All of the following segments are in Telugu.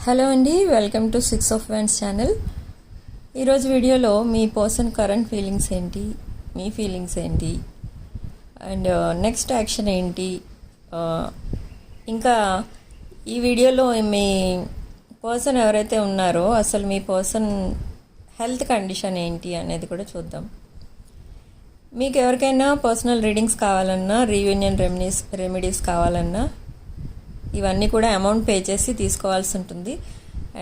హలో అండి welcome to six of wands channel ఈరోజు వీడియోలో మీ పర్సన్ కరెంట్ ఫీలింగ్స్ ఏంటి మీ ఫీలింగ్స్ ఏంటి అండ్ నెక్స్ట్ యాక్షన్ ఏంటి uh, ఇంకా ఈ వీడియోలో మీ పర్సన్ ఎవరైతే ఉన్నారో అసలు మీ పర్సన్ హెల్త్ కండిషన్ ఏంటి అనేది కూడా చూద్దాం. మీకు ఎవరికైనా పర్సనల్ రీడింగ్స్ కావాలన్నా రీయూనియన్ రెమెడీస్ రెమెడీస్ కావాలన్నా ఇవన్నీ కూడా అమౌంట్ పే చేసి తీసుకోవాల్సి ఉంటుంది.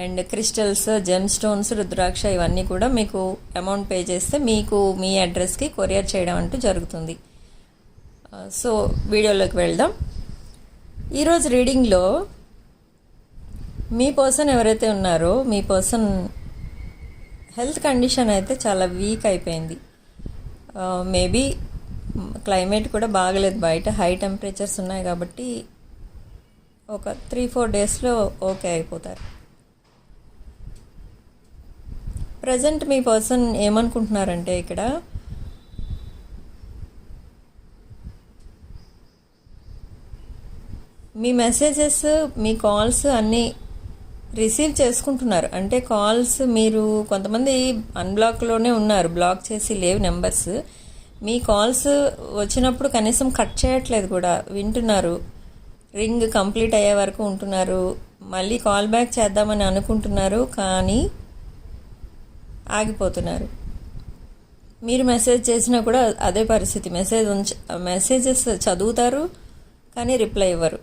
And crystals gem stones rudraksha ఇవన్నీ కూడా మీకు అమౌంట్ పే చేస్తే మీకు మీ అడ్రస్కి కొరియర్ చేయడం అంటూ జరుగుతుంది. Uh, సో వీడియోలోకి వెళ్దాం. ఈరోజు రీడింగ్లో మీ పర్సన్ ఎవరైతే ఉన్నారో మీ పర్సన్ హెల్త్ కండిషన్ అయితే చాలా వీక్ అయిపోయింది. Uh, మేబీ క్లైమేట్ కూడా బాగలేదు. బయట హై టెంపరేచర్స్ ఉన్నాయి కాబట్టి ఒక త్రీ ఫోర్ డేస్లో ఓకే అయిపోతారు. ప్రజెంట్ మీ పర్సన్ ఏమనుకుంటున్నారంటే ఇక్కడ? మీ మెసేజెస్ మీ కాల్స్ అన్నీ రిసీవ్ చేసుకుంటున్నారు. అంటే కాల్స్ మీరు కొంతమంది అన్బ్లాక్లోనే ఉన్నారు. బ్లాక్ చేసి లేవు నెంబర్స్ మీ కాల్స్ వచ్చినప్పుడు కనీసం కట్ చేయట్లేదు కూడా. వింటున్నారు. రింగ్ కంప్లీట్ అయ్యే వరకు ఉంటున్నారు. మళ్ళీ కాల్ బ్యాక్ చేద్దామని అనుకుంటున్నారు కానీ ఆగిపోతున్నారు. మీరు మెసేజ్ చేసినా కూడా అదే పరిస్థితి. మెసేజ్ ఉంచ మెసేజెస్ చదువుతారు కానీ రిప్లై ఇవ్వరు.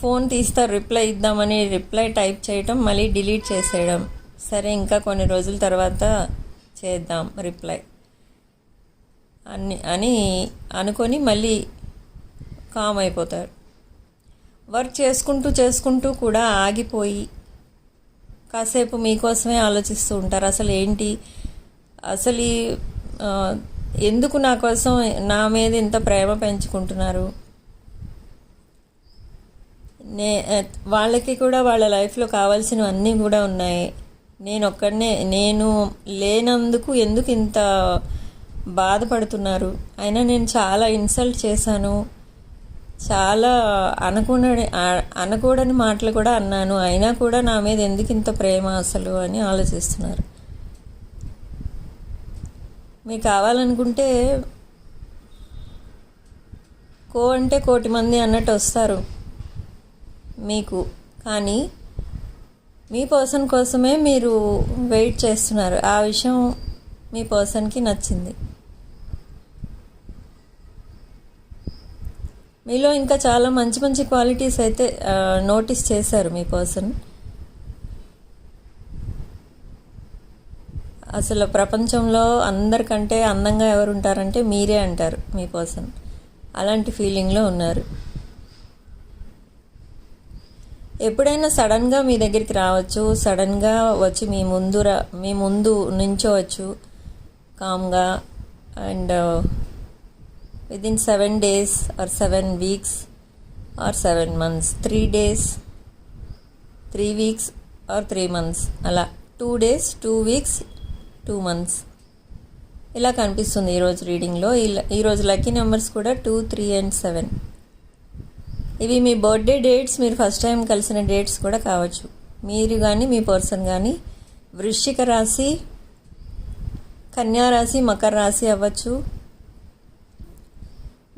ఫోన్ తీస్తారు రిప్లై ఇద్దామని రిప్లై టైప్ చేయటం మళ్ళీ డిలీట్ చేసేయడం. సరే ఇంకా కొన్ని రోజుల తర్వాత చేద్దాం రిప్లై అని అని అనుకొని మళ్ళీ కామ్ అయిపోతారు. వర్క్ చేసుకుంటూ చేసుకుంటూ కూడా ఆగిపోయి కాసేపు మీకోసమే ఆలోచిస్తూ ఉంటారు. అసలు ఏంటి? అసలు ఎందుకు నా కోసం నా మీద ఇంత ప్రేమ పెంచుకుంటున్నారు? నే వాళ్ళకి కూడా వాళ్ళ లైఫ్లో కావాల్సినవన్నీ కూడా ఉన్నాయి. నేను ఒక్కడనే నేను లేనందుకు ఎందుకు ఇంత బాధపడుతున్నారు? అయినా నేను చాలా ఇన్సల్ట్ చేశాను. చాలా అనకూడని అనకూడని మాటలు కూడా అన్నాను. అయినా కూడా నా మీద ఎందుకు ఇంత ప్రేమ అసలు అని ఆలోచిస్తున్నారు. మీకు కావాలనుకుంటే కో అంటే కోటి మంది అన్నట్టు వస్తారు మీకు. కానీ మీ పర్సన్ కోసమే మీరు వెయిట్ చేస్తున్నారు. ఆ విషయం మీ పర్సన్కి నచ్చింది. మీలో ఇంకా చాలా మంచి మంచి క్వాలిటీస్ అయితే నోటీస్ చేశారు మీ పర్సన్ అసలు ప్రపంచంలో అందరికంటే అందంగా ఎవరు ఉంటారంటే మీరే అంటారు మీ పర్సన్ అలాంటి ఫీలింగ్లో ఉన్నారు. ఎప్పుడైనా సడన్గా మీ దగ్గరికి రావచ్చు సడన్గా వచ్చి మీ ముందు రా మీ ముందు నించోవచ్చు కామ్గా and with in seven days or seven weeks or seven months three days three weeks or three months అలా. Two days two weeks two months ఇలా కనిపిస్తుంది ఈరోజు రీడింగ్లో ఇలా ఈరోజు లక్కీ నెంబర్స్ కూడా టూ త్రీ అండ్ సెవెన్ ఇవి మీ బర్త్డే డేట్స్ మీరు ఫస్ట్ టైం కలిసిన డేట్స్ కూడా కావచ్చు. మీరు కానీ మీ పర్సన్ కానీ వృశ్చిక రాశి కన్యా రాశి మకర రాశి అవ్వచ్చు.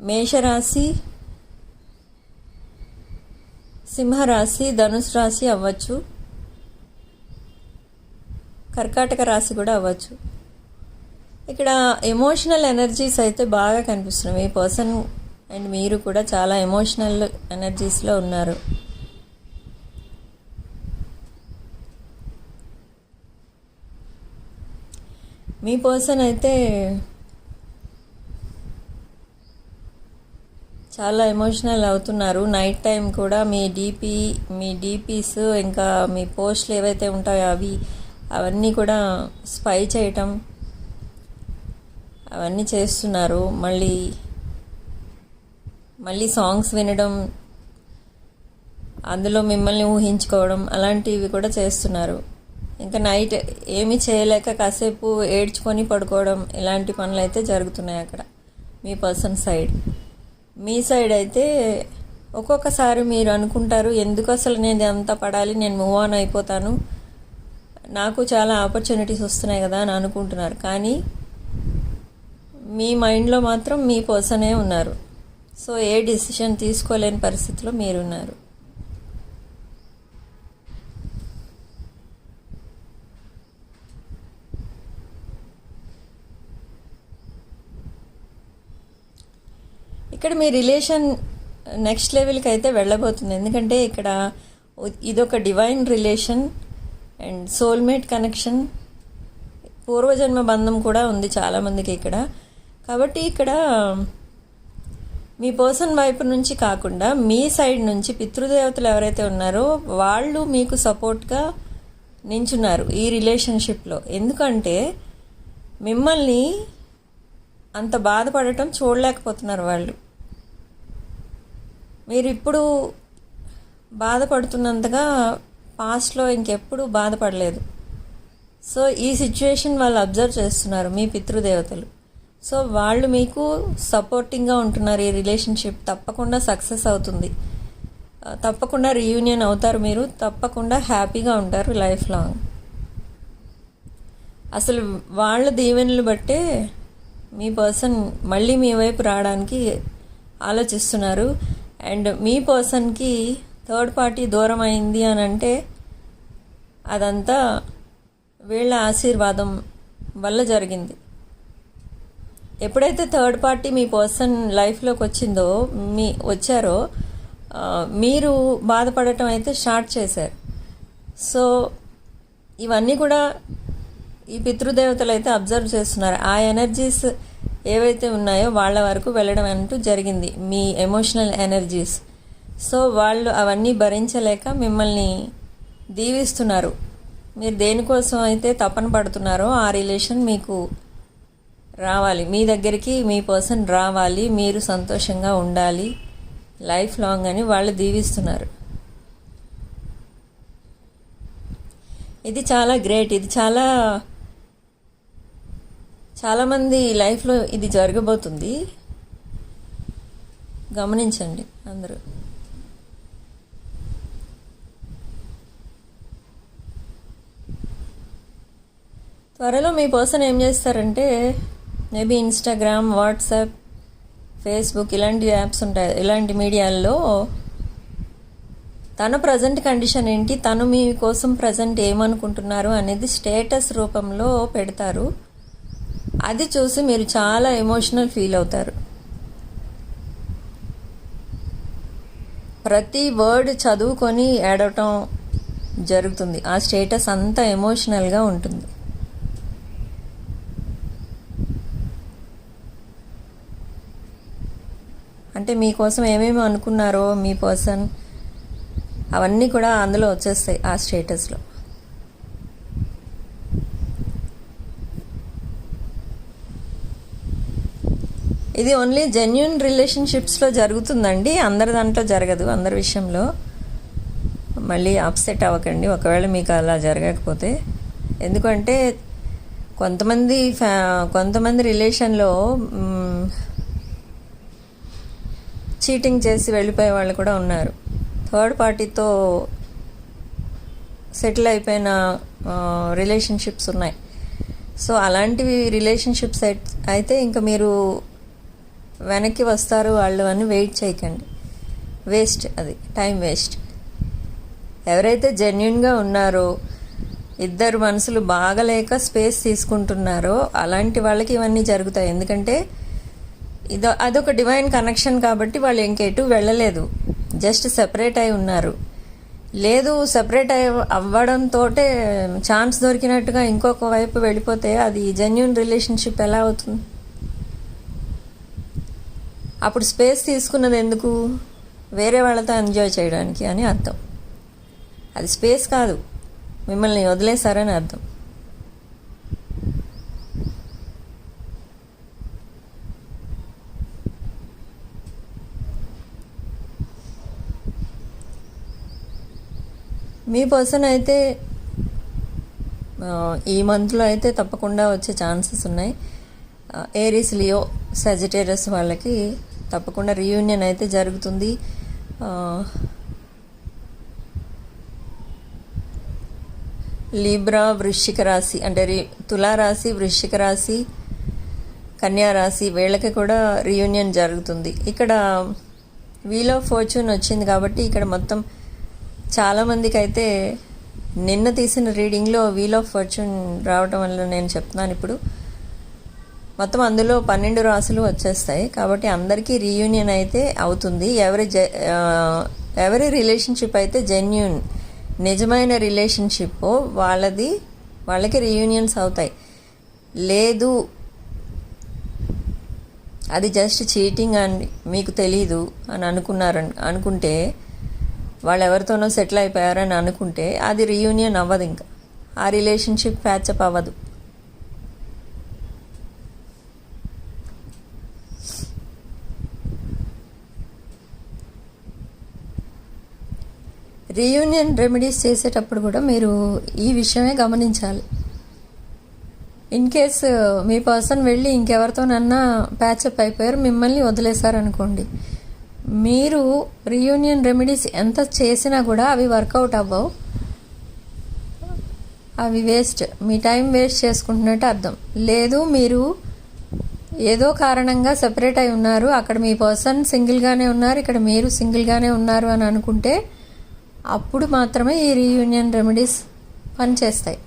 మేషరాశి సింహరాశి ధనుసు రాశి అవ్వచ్చు. కర్కాటక రాశి కూడా అవ్వచ్చు. ఇక్కడ ఎమోషనల్ ఎనర్జీస్ అయితే బాగా కనిపిస్తున్నాయి. మీ పర్సన్ అండ్ మీరు కూడా చాలా ఎమోషనల్ ఎనర్జీస్లో ఉన్నారు. మీ పర్సన్ అయితే చాలా ఎమోషనల్ అవుతున్నారు. నైట్ టైం కూడా మీ డీపీ మీ డీపీస్ ఇంకా మీ పోస్ట్లు ఏవైతే ఉంటాయో అవి అవన్నీ కూడా స్పై చేయటం అవన్నీ చేస్తున్నారు. మళ్ళీ మళ్ళీ సాంగ్స్ వినడం అందులో మిమ్మల్ని ఊహించుకోవడం అలాంటివి కూడా చేస్తున్నారు. ఇంకా నైట్ ఏమీ చేయలేక కాసేపు ఏడ్చుకొని పడుకోవడం ఇలాంటి పనులు అయితే జరుగుతున్నాయి అక్కడ మీ పర్సన్ సైడ్ మీ సైడ్ అయితే ఒక్కొక్కసారి మీరు అనుకుంటారు ఎందుకు అసలు నేను అంతా పడాలి? నేను మూవ్ ఆన్ అయిపోతాను. నాకు చాలా ఆపర్చునిటీస్ వస్తున్నాయి కదా అని అనుకుంటున్నారు. కానీ మీ మైండ్లో మాత్రం మీ పర్సనే ఉన్నారు. సో ఏ డిసిషన్ తీసుకోలేని పరిస్థితిలో మీరున్నారు ఇక్కడ మీ రిలేషన్ నెక్స్ట్ లెవెల్కి అయితే వెళ్ళబోతుంది. ఎందుకంటే ఇక్కడ ఇదొక divine relation and soulmate connection పూర్వజన్మ బంధం కూడా ఉంది చాలామందికి ఇక్కడ. కాబట్టి ఇక్కడ మీ పర్సన్ వైపు నుంచి కాకుండా మీ సైడ్ నుంచి పితృదేవతలు ఎవరైతే ఉన్నారో వాళ్ళు మీకు సపోర్ట్గా నించున్నారు ఈ రిలేషన్షిప్లో. ఎందుకంటే మిమ్మల్ని అంత బాధపడటం చూడలేకపోతున్నారు వాళ్ళు. మీరు ఇప్పుడు బాధపడుతున్నంతగా పాస్ట్లో ఇంకెప్పుడు బాధపడలేదు. సో ఈ సిచ్యువేషన్ వాళ్ళు అబ్జర్వ్ చేస్తున్నారు మీ పితృదేవతలు. సో వాళ్ళు మీకు సపోర్టింగ్గా ఉంటున్నారు ఈ రిలేషన్షిప్ తప్పకుండా సక్సెస్ అవుతుంది. తప్పకుండా రీయూనియన్ అవుతారు మీరు తప్పకుండా హ్యాపీగా ఉంటారు లైఫ్ లాంగ్. అసలు వాళ్ళ దీవెనలు బట్టే మీ పర్సన్ మళ్ళీ మీ వైపు రావడానికి ఆలోచిస్తున్నారు. అండ్ మీ పర్సన్కి థర్డ్ పార్టీ దూరం అయింది అని అంటే అదంతా వీళ్ళ ఆశీర్వాదం వల్ల జరిగింది. ఎప్పుడైతే థర్డ్ పార్టీ మీ పర్సన్ లైఫ్లోకి వచ్చిందో మీ వచ్చారో మీరు బాధపడటం అయితే స్టార్ట్ చేశారు. సో ఇవన్నీ కూడా ఈ పితృదేవతలు అయితే అబ్జర్వ్ చేస్తున్నారు. ఆ ఎనర్జీస్ ఏవైతే ఉన్నాయో వాళ్ళ వరకు వెళ్ళడం అంటూ జరిగింది మీ ఎమోషనల్ ఎనర్జీస్. సో వాళ్ళు అవన్నీ భరించలేక మిమ్మల్ని దీవిస్తున్నారు. మీరు దేనికోసం అయితే తపన పడుతున్నారో ఆ రిలేషన్ మీకు రావాలి. మీ దగ్గరికి మీ పర్సన్ రావాలి. మీరు సంతోషంగా ఉండాలి. లైఫ్ లాంగ్ అని వాళ్ళు దీవిస్తున్నారు. ఇది చాలా గ్రేట్. ఇది చాలా చాలామంది లైఫ్లో ఇది జరగబోతుంది. గమనించండి అందరూ. త్వరలో మీ పర్సన్ ఏం చేస్తారంటే మేబీ ఇన్స్టాగ్రామ్ వాట్సాప్ ఫేస్బుక్ ఇలాంటి యాప్స్ ఉంటాయి ఇలాంటి మీడియాల్లో తన ప్రజెంట్ కండిషన్ ఏంటి తను మీ కోసం ప్రజెంట్ ఏమనుకుంటున్నారు అనేది స్టేటస్ రూపంలో పెడతారు. అది చూసి మీరు చాలా ఎమోషనల్ ఫీల్ అవుతారు. ప్రతి వర్డ్ చదువుకొని ఏడవటం జరుగుతుంది. ఆ స్టేటస్ అంతా ఎమోషనల్గా ఉంటుంది. అంటే మీకోసం ఏమేమి అనుకున్నారో మీ పర్సన్ అవన్నీ కూడా అందులో వచ్చేస్తాయి ఆ స్టేటస్లో ఇది ఓన్లీ జెన్యున్ రిలేషన్షిప్స్లో జరుగుతుందండి. అందరి దాంట్లో జరగదు. అందరి విషయంలో. మళ్ళీ అప్సెట్ అవ్వకండి. ఒకవేళ మీకు అలా జరగకపోతే. ఎందుకంటే కొంతమంది ఫ్యా కొంతమంది రిలేషన్లో చీటింగ్ చేసి వెళ్ళిపోయే వాళ్ళు కూడా ఉన్నారు. థర్డ్ పార్టీతో సెటిల్ అయిపోయిన రిలేషన్షిప్స్ ఉన్నాయి. సో అలాంటివి రిలేషన్షిప్స్ అయితే ఇంకా మీరు వెనక్కి వస్తారు వాళ్ళు అని వెయిట్ చేయకండి. వేస్ట్ అది టైం వేస్ట్. ఎవరైతే జెన్యున్గా ఉన్నారో ఇద్దరు మనసులు బాగలేక స్పేస్ తీసుకుంటున్నారో అలాంటి వాళ్ళకి ఇవన్నీ జరుగుతాయి. ఎందుకంటే ఇదో అదొక డివైన్ కనెక్షన్ కాబట్టి వాళ్ళు ఇంకెటు వెళ్ళలేదు. జస్ట్ సెపరేట్ అయి ఉన్నారు. లేదు సెపరేట్ అయి అవ్వడంతో ఛాన్స్ దొరికినట్టుగా ఇంకొక వైపు వెళ్ళిపోతే అది జెన్యున్ రిలేషన్షిప్ ఎలా అవుతుంది? అప్పుడు స్పేస్ తీసుకున్నది ఎందుకు? వేరే వాళ్ళతో ఎంజాయ్ చేయడానికి అని అర్థం. అది స్పేస్ కాదు. మిమ్మల్ని వదిలేశారని అర్థం. మీ పర్సన్ అయితే ఈ మంత్లో అయితే తప్పకుండా వచ్చే ఛాన్సెస్ ఉన్నాయి. ఏరిస్ లియో సెజిటేరియస్ వాళ్ళకి తప్పకుండా రీయూనియన్ అయితే జరుగుతుంది. లీబ్రా వృశ్చిక రాశి అంటే రి తులారాశి వృశ్చిక రాశి కన్యా రాశి వీళ్ళకి కూడా రియూనియన్ జరుగుతుంది. ఇక్కడ వీల్ ఆఫ్ ఫార్చ్యూన్ వచ్చింది కాబట్టి ఇక్కడ మొత్తం చాలామందికి అయితే నిన్న తీసిన రీడింగ్లో వీల్ ఆఫ్ ఫార్చ్యూన్ రావటం వల్ల నేను చెప్తున్నాను ఇప్పుడు. మొత్తం అందులో పన్నెండు రాసులు వచ్చేస్తాయి. కాబట్టి అందరికీ రీయూనియన్ అయితే అవుతుంది. ఎవరి ఎవరి రిలేషన్షిప్ అయితే జెన్యున్ నిజమైన రిలేషన్షిప్ వాళ్ళది వాళ్ళకి రీయూనియన్స్ అవుతాయి. లేదు అది జస్ట్ చీటింగ్ అని మీకు తెలీదు అని అనుకున్నారు అనుకుంటే వాళ్ళు ఎవరితోనో సెటిల్ అయిపోయారని అనుకుంటే అది రీయూనియన్ అవ్వదు ఇంకా. ఆ రిలేషన్షిప్ ప్యాచప్ అవ్వదు. రీయూనియన్ రెమెడీస్ చేసేటప్పుడు కూడా మీరు ఈ విషయమే గమనించాలి. ఇన్ కేస్ మీ పర్సన్ వెళ్ళి ఇంకెవరితోనన్నా ప్యాచప్ అయిపోయారు మిమ్మల్ని వదిలేశారనుకోండి. మీరు రీయూనియన్ రెమెడీస్ ఎంత చేసినా కూడా అవి వర్కౌట్ అవ్వవు. అవి వేస్ట్. మీ టైం వేస్ట్ చేసుకుంటున్నట్టు అర్థం. లేదు మీరు ఏదో కారణంగా సెపరేట్ అయి ఉన్నారు. అక్కడ మీ పర్సన్ సింగిల్గానే ఉన్నారు ఇక్కడ మీరు సింగిల్గానే ఉన్నారు అని అనుకుంటే అప్పుడు మాత్రమే ఈ రీయూనియన్ రెమెడీస్ పనిచేస్తాయి.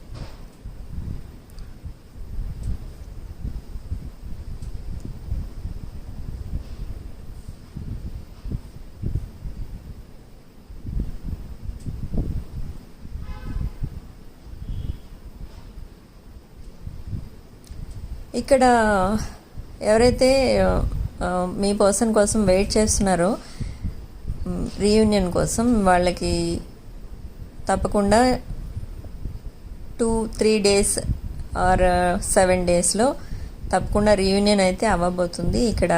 ఇక్కడ ఎవరైతే మీ పర్సన్ కోసం వెయిట్ చేస్తున్నారో రీయూనియన్ కోసం వాళ్ళకి తప్పకుండా two three days or seven డేస్లో తప్పకుండా రీయూనియన్ అయితే అవ్వబోతుంది. ఇక్కడ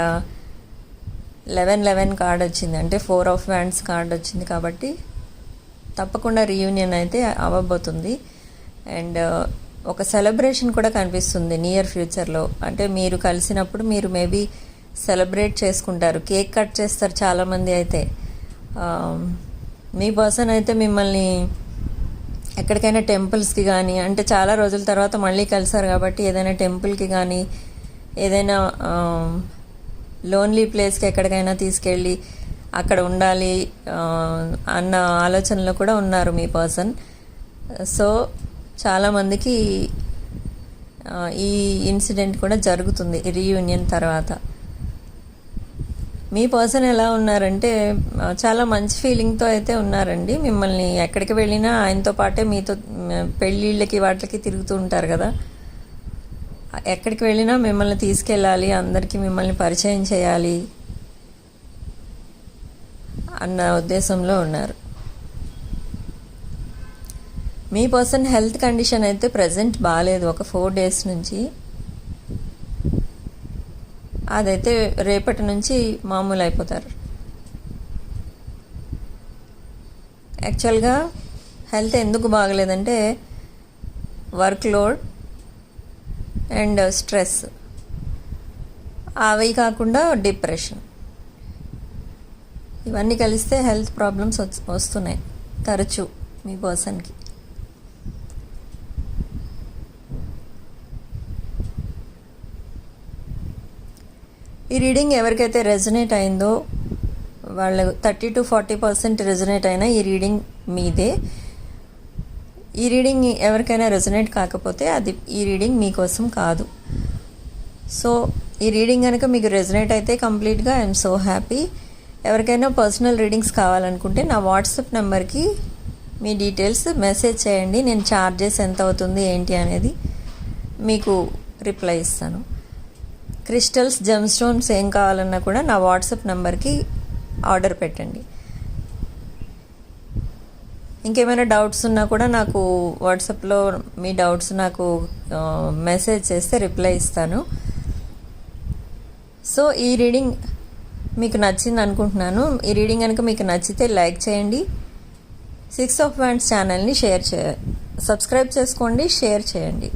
లెవెన్ లెవెన్ కార్డ్ వచ్చింది. అంటే ఫోర్ ఆఫ్ వ్యాండ్స్ కార్డ్ వచ్చింది కాబట్టి తప్పకుండా రీయూనియన్ అయితే అవ్వబోతుంది. అండ్ uh, ఒక సెలబ్రేషన్ కూడా కనిపిస్తుంది నియర్ ఫ్యూచర్లో అంటే మీరు కలిసినప్పుడు మీరు మేబీ సెలబ్రేట్ చేసుకుంటారు. కేక్ కట్ చేస్తారు చాలామంది అయితే. Um, మీ పర్సన్ అయితే మిమ్మల్ని ఎక్కడికైనా టెంపుల్స్కి కానీ అంటే చాలా రోజుల తర్వాత మళ్ళీ కలిసారు కాబట్టి ఏదైనా టెంపుల్కి కానీ ఏదైనా um, లోన్లీ ప్లేస్కి ఎక్కడికైనా తీసుకెళ్ళి అక్కడ ఉండాలి um, అన్న ఆలోచనలో కూడా ఉన్నారు మీ పర్సన్ సో చాలామందికి uh, ఈ ఇన్సిడెంట్ కూడా జరుగుతుంది రీయూనియన్ తర్వాత. మీ పర్సన్ ఎలా ఉన్నారంటే చాలా మంచి ఫీలింగ్తో అయితే ఉన్నారండి. మిమ్మల్ని ఎక్కడికి వెళ్ళినా ఆయనతో పాటే మీతో పెళ్ళిళ్ళకి వాటికి తిరుగుతూ ఉంటారు కదా. ఎక్కడికి వెళ్ళినా మిమ్మల్ని తీసుకెళ్ళాలి అందరికీ మిమ్మల్ని పరిచయం చేయాలి అన్న ఉద్దేశంలో ఉన్నారు. మీ పర్సన్ హెల్త్ కండిషన్ అయితే ప్రజెంట్ బాగాలేదు ఒక ఫోర్ డేస్ నుంచి అదైతే రేపటి నుంచి మామూలు అయిపోతారు యాక్చువల్గా హెల్త్ ఎందుకు బాగలేదంటే వర్క్ లోడ్ అండ్ స్ట్రెస్. అవి కాకుండా డిప్రెషన్. ఇవన్నీ కలిస్తే హెల్త్ ప్రాబ్లమ్స్ వస్తున్నాయి తరచూ మీ పర్సన్కి. ఈ రీడింగ్ ఎవరికైతే రెజనేట్ అయిందో వాళ్ళ thirty to forty percent resonate అయినా ఈ రీడింగ్ మీదే. ఈ రీడింగ్ ఎవరికైనా రెజనేట్ కాకపోతే అది ఈ రీడింగ్ మీకోసం కాదు. సో ఈ రీడింగ్ కనుక మీకు రెజనేట్ అయితే కంప్లీట్గా ఐఎమ్ సో హ్యాపీ. ఎవరికైనా పర్సనల్ రీడింగ్స్ కావాలనుకుంటే నా వాట్సాప్ నెంబర్కి మీ డీటెయిల్స్ మెసేజ్ చేయండి. నేను ఛార్జెస్ ఎంత అవుతుంది ఏంటి అనేది మీకు రిప్లై ఇస్తాను. క్రిస్టల్స్ జెమ్ స్టోన్స్ ఏం కావాలన్నా కూడా నా వాట్సాప్ నెంబర్కి ఆర్డర్ పెట్టండి. ఇంకేమైనా డౌట్స్ ఉన్నా కూడా నాకు వాట్సాప్లో మీ డౌట్స్ నాకు మెసేజ్ చేస్తే రిప్లై ఇస్తాను. సో ఈ రీడింగ్ మీకు నచ్చింది అనుకుంటున్నాను. ఈ రీడింగ్ కనుక మీకు నచ్చితే లైక్ చేయండి. సిక్స్ ఆఫ్ వ్యాండ్స్ ఛానల్ని షేర్ చే సబ్స్క్రైబ్ చేసుకోండి షేర్ చేయండి.